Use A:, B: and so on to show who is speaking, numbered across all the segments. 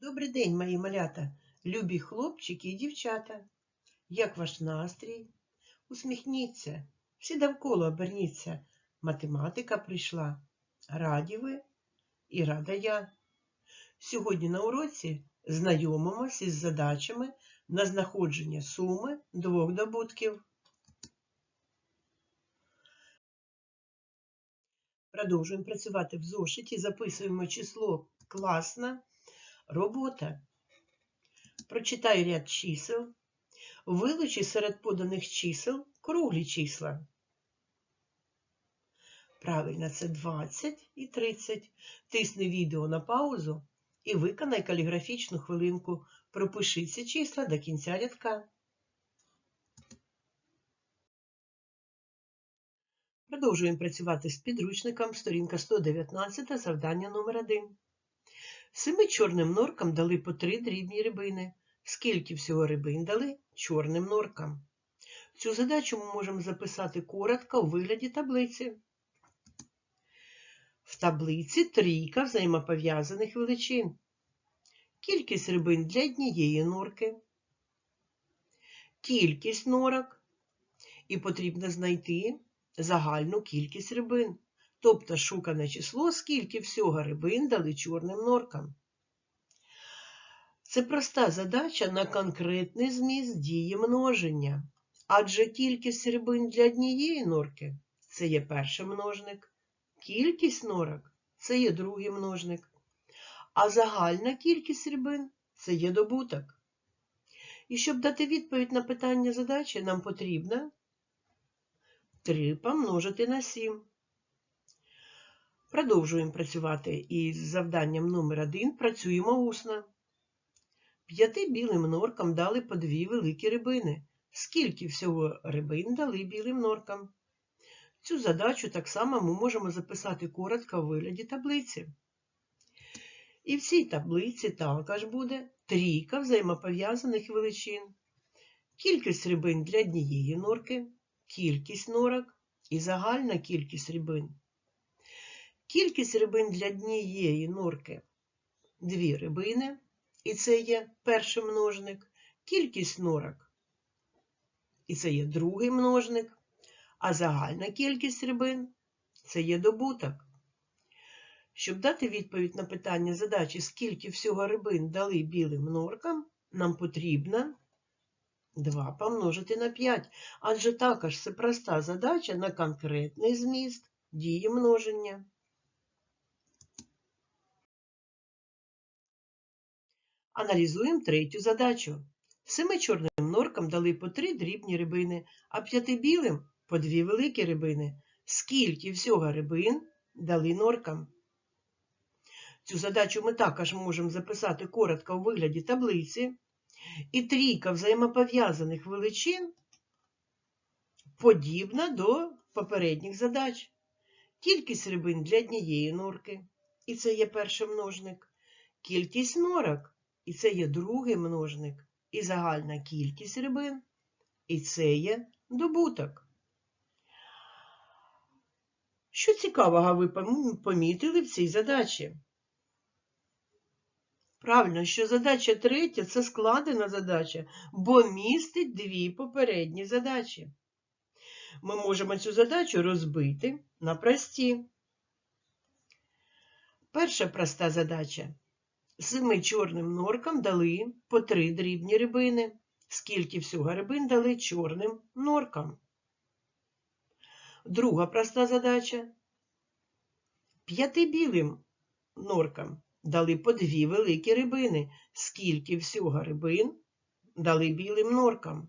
A: Добрий день, мої малята, любі хлопчики і дівчата. Як ваш настрій? Усміхніться, всі довкола оберніться. Математика прийшла. Раді ви і рада я. Сьогодні на уроці знайомимося із задачами на знаходження суми двох добутків. Продовжуємо працювати в зошиті, записуємо число класна. Робота. Прочитай ряд чисел. Вилучи серед поданих чисел круглі числа. Правильно, це 20 і 30. Тисни відео на паузу і виконай каліграфічну хвилинку. Пропиши ці числа до кінця рядка. Продовжуємо працювати з підручником. Сторінка 119, завдання номер 1. Семи чорним норкам дали по три дрібні рибини. Скільки всього рибин дали чорним норкам? Цю задачу ми можемо записати коротко у вигляді таблиці. В таблиці трійка взаємопов'язаних величин. Кількість рибин для однієї норки. Кількість норок. І потрібно знайти загальну кількість рибин. Тобто шукане число, скільки всього рибин дали чорним норкам. Це проста задача на конкретний зміст дії множення. Адже кількість рибин для однієї норки це є перший множник, кількість норок це є другий множник, а загальна кількість рибин це є добуток. І щоб дати відповідь на питання задачі, нам потрібно 3 помножити на 7. Продовжуємо працювати із завданням номер 1 працюємо усно. П'яти білим норкам дали по дві великі рибини. Скільки всього рибин дали білим норкам? Цю задачу так само ми можемо записати коротко у вигляді таблиці. І в цій таблиці також буде трійка взаємопов'язаних величин. Кількість рибин для однієї норки, кількість норок і загальна кількість рибин. Кількість рибин для однієї норки дві рибини, і це є перший множник, кількість норок, і це є другий множник, а загальна кількість рибин це є добуток. Щоб дати відповідь на питання задачі, скільки всього рибин дали білим норкам, нам потрібно 2 помножити на 5, адже також це проста задача на конкретний зміст дії множення. Аналізуємо третю задачу. Семи чорним норкам дали по три дрібні рибини, а п'яти білим по дві великі рибини. Скільки всього рибин дали норкам? Цю задачу ми також можемо записати коротко у вигляді таблиці. І трійка взаємопов'язаних величин подібна до попередніх задач. Кількість рибин для однієї норки, і це є перший множник. Кількість норок, і це є другий множник. І загальна кількість рибин, і це є добуток. Що цікавого ви помітили в цій задачі? Правильно, що задача третя це складена задача, бо містить дві попередні задачі. Ми можемо цю задачу розбити на прості. Перша проста задача. Семи чорним норкам дали по три дрібні рибини. Скільки всього рибин дали чорним норкам? Друга проста задача. П'яти білим норкам дали по дві великі рибини. Скільки всього рибин дали білим норкам?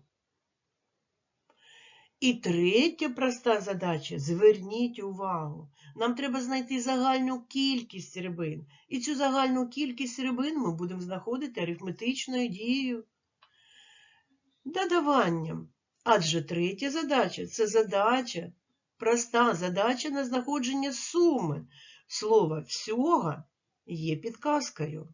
A: І третя проста задача. Зверніть увагу. Нам треба знайти загальну кількість рибин. І цю загальну кількість рибин ми будемо знаходити арифметичною дією. Додаванням. Адже третя задача це задача, проста задача на знаходження суми. Слово всього є підказкою.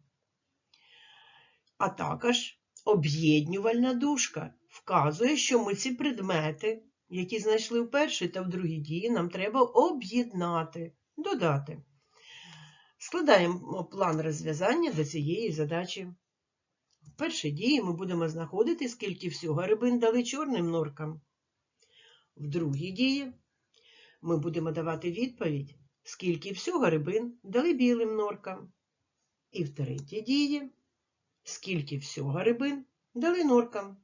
A: А також об'єднювальна дужка вказує, що ми ці предмети, які знайшли в першій та в другій дії, нам треба об'єднати, додати. Складаємо план розв'язання до цієї задачі. В першій дії ми будемо знаходити, скільки всього рибин дали чорним норкам. В другій дії ми будемо давати відповідь, скільки всього рибин дали білим норкам. І в третій дії, скільки всього рибин дали норкам.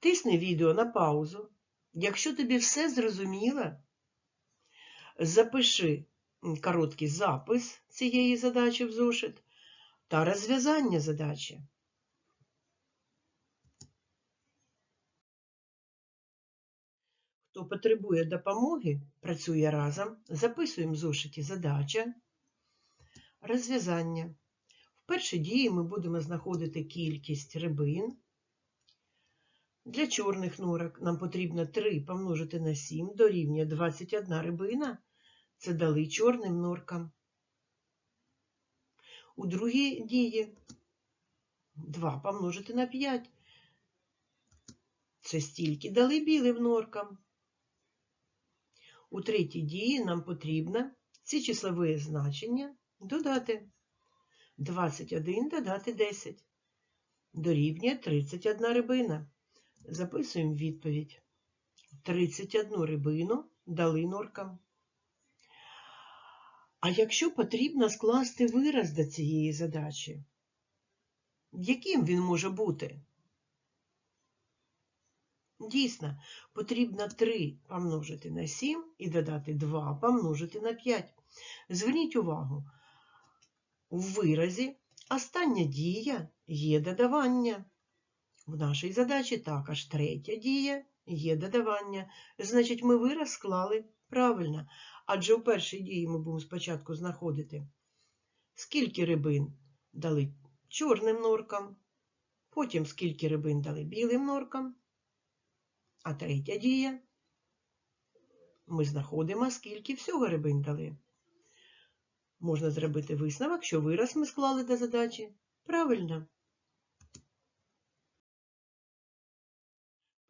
A: Тисни відео на паузу. Якщо тобі все зрозуміло, запиши короткий запис цієї задачі в зошит та розв'язання задачі. Хто потребує допомоги, працює разом, записуємо в зошиті задача, розв'язання. В першій дії ми будемо знаходити кількість рибин. Для чорних норок нам потрібно 3 помножити на 7 дорівнює 21 рибина. Це дали чорним норкам. У другій дії 2 помножити на 5. Це стільки дали білим норкам. У третій дії нам потрібно ці числові значення додати. 21 додати 10. Дорівнює 31 рибина. Записуємо відповідь. 31 рибину дали норкам. А якщо потрібно скласти вираз до цієї задачі, яким він може бути? Дійсно, потрібно 3 помножити на 7 і додати 2 помножити на 5. Зверніть увагу, у виразі остання дія є додавання. В нашій задачі також третя дія є додавання. Значить, ми вираз склали правильно. Адже у першій дії ми будемо спочатку знаходити, скільки рибин дали чорним норкам, потім скільки рибин дали білим норкам. А третя дія ми знаходимо, скільки всього рибин дали. Можна зробити висновок, що вираз ми склали до задачі правильно.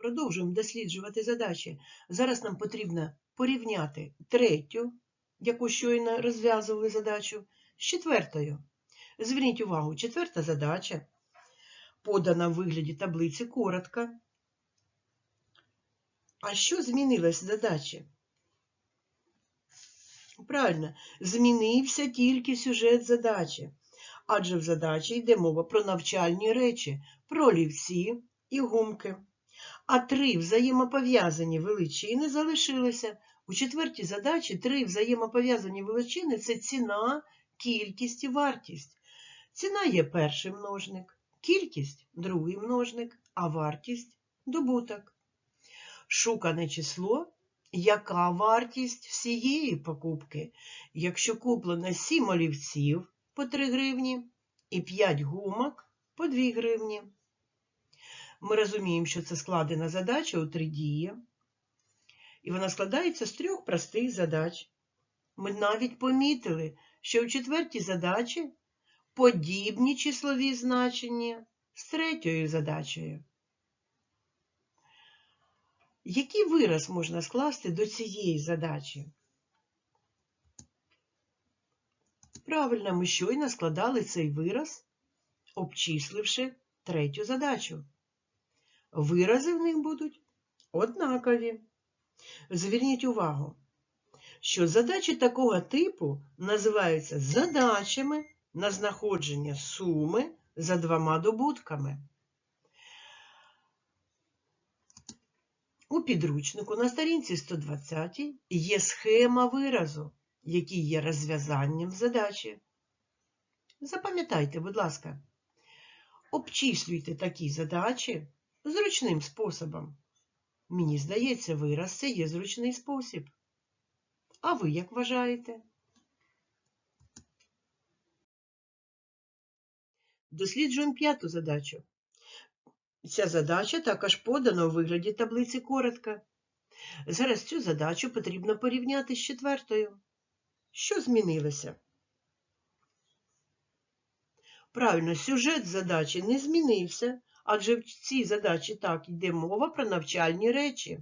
A: Продовжуємо досліджувати задачі. Зараз нам потрібно порівняти третю, яку щойно розв'язували задачу, з четвертою. Зверніть увагу, четверта задача подана в вигляді таблиці коротко. А що змінилось в задачі? Правильно, змінився тільки сюжет задачі. Адже в задачі йде мова про навчальні речі, про олівці і гумки. А три взаємопов'язані величини залишилися. У четвертій задачі три взаємопов'язані величини це ціна, кількість і вартість. Ціна є перший множник, кількість другий множник, а вартість добуток. Шукане число, яка вартість всієї покупки, якщо куплено 7 олівців по 3 гривні і 5 гумок по 2 гривні. Ми розуміємо, що це складена задача у три дії, і вона складається з трьох простих задач. Ми навіть помітили, що в четвертій задачі подібні числові значення з третьою задачею. Який вираз можна скласти до цієї задачі? Правильно, ми щойно складали цей вираз, обчисливши третю задачу. Вирази в них будуть однакові. Зверніть увагу, що задачі такого типу називаються задачами на знаходження суми за двома добутками. У підручнику на сторінці 120 є схема виразу, який є розв'язанням задачі. Запам'ятайте, будь ласка, обчислюйте такі задачі зручним способом. Мені здається, вираз це є зручний спосіб. А ви як вважаєте? Досліджуємо п'яту задачу. Ця задача також подана у вигляді таблиці коротко. Зараз цю задачу потрібно порівняти з четвертою. Що змінилося? Правильно, сюжет задачі не змінився, адже в цій задачі так йде мова про навчальні речі.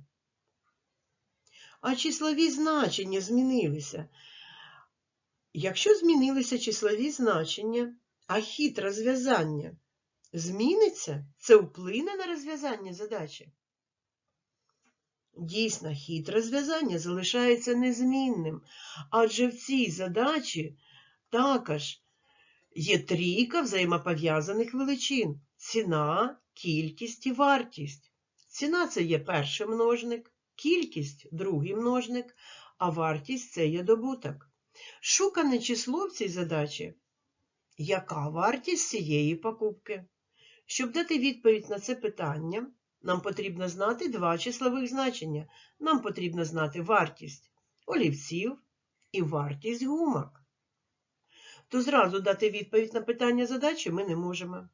A: А числові значення змінилися. Якщо змінилися числові значення, а хід розв'язання зміниться, це вплине на розв'язання задачі. Дійсно, хід розв'язання залишається незмінним, адже в цій задачі також є трійка взаємопов'язаних величин ціна, кількість і вартість. Ціна це є перший множник, кількість другий множник, а вартість це є добуток. Шукане число в цій задачі. Яка вартість цієї покупки? Щоб дати відповідь на це питання, нам потрібно знати два числових значення. Нам потрібно знати вартість олівців і вартість гумок. То зразу дати відповідь на питання задачі ми не можемо.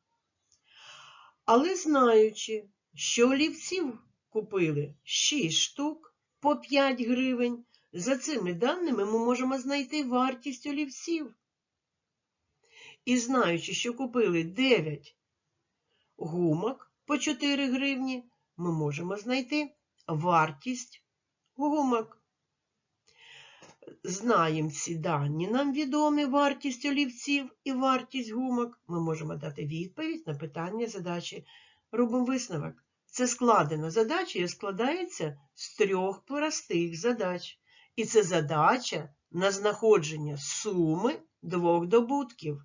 A: Але знаючи, що олівців купили 6 штук по 5 гривень, за цими даними ми можемо знайти вартість олівців. І знаючи, що купили 9 гумок по 4 гривні, ми можемо знайти вартість гумок. Знаємо ці дані, нам відомі вартість олівців і вартість гумок. Ми можемо дати відповідь на питання задачі. Робимо висновок. Це складена задача і складається з трьох простих задач. І це задача на знаходження суми двох добутків.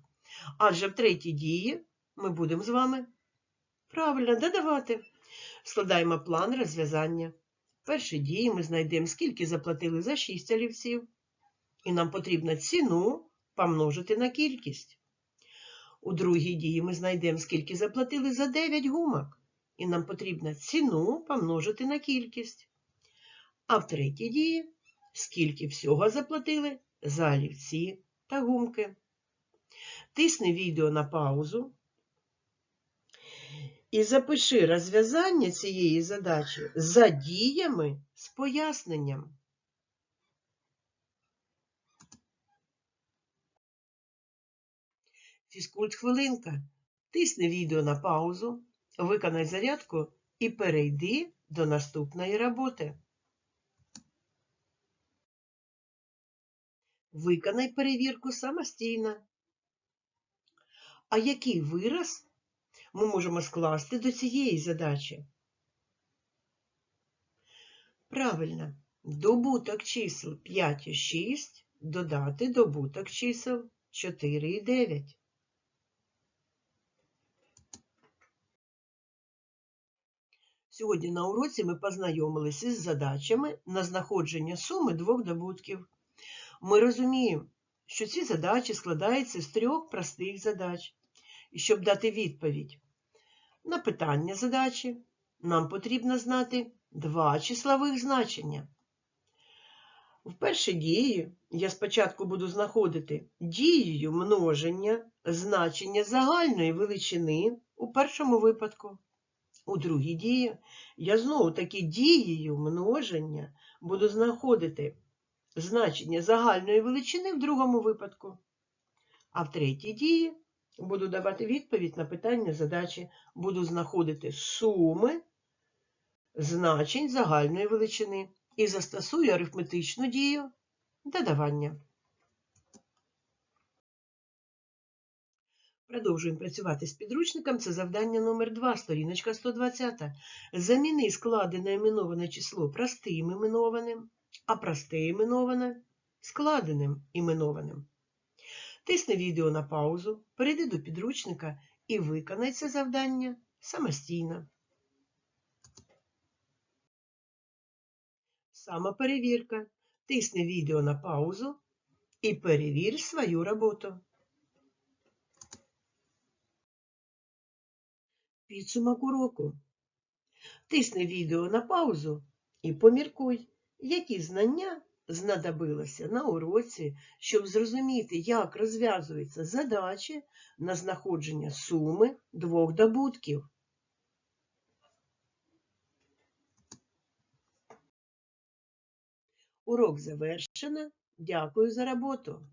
A: Адже в третій дії ми будемо з вами правильно додавати. Складаємо план розв'язання. В першій дії ми знайдемо, скільки заплатили за 6 олівців. І нам потрібно ціну помножити на кількість. У другій дії ми знайдемо, скільки заплатили за 9 гумок. І нам потрібно ціну помножити на кількість. А в третій дії, скільки всього заплатили за олівці та гумки. Тисни відео на паузу і запиши розв'язання цієї задачі за діями з поясненням. Фізкульт хвилинка. Тисни відео на паузу, виконай зарядку і перейди до наступної роботи. Виконай перевірку самостійно. А який вираз ми можемо скласти до цієї задачі? Правильно, добуток чисел 5 і 6 додати добуток чисел 4 і 9. Сьогодні на уроці ми познайомилися з задачами на знаходження суми двох добутків. Ми розуміємо, що ці задачі складаються з трьох простих задач. І щоб дати відповідь на питання задачі, нам потрібно знати два числових значення. В першій дії я спочатку буду знаходити дією множення значення загальної величини у першому випадку. У другій дії я знову таки дією множення буду знаходити значення загальної величини в другому випадку. А в третій дії буду давати відповідь на питання задачі, буду знаходити суми значень загальної величини і застосую арифметичну дію додавання. Продовжуємо працювати з підручником. Це завдання номер 2 сторіночка 120. Заміни складене іменоване число простим іменованим, а просте іменоване складеним іменованим. Тисни відео на паузу, перейди до підручника і виконай це завдання самостійно. Самоперевірка. Тисни відео на паузу і перевір свою роботу. Підсумок уроку. Тисни відео на паузу і поміркуй, які знання знадобилося на уроці, щоб зрозуміти, як розв'язуються задачі на знаходження суми двох добутків. Урок завершено. Дякую за роботу.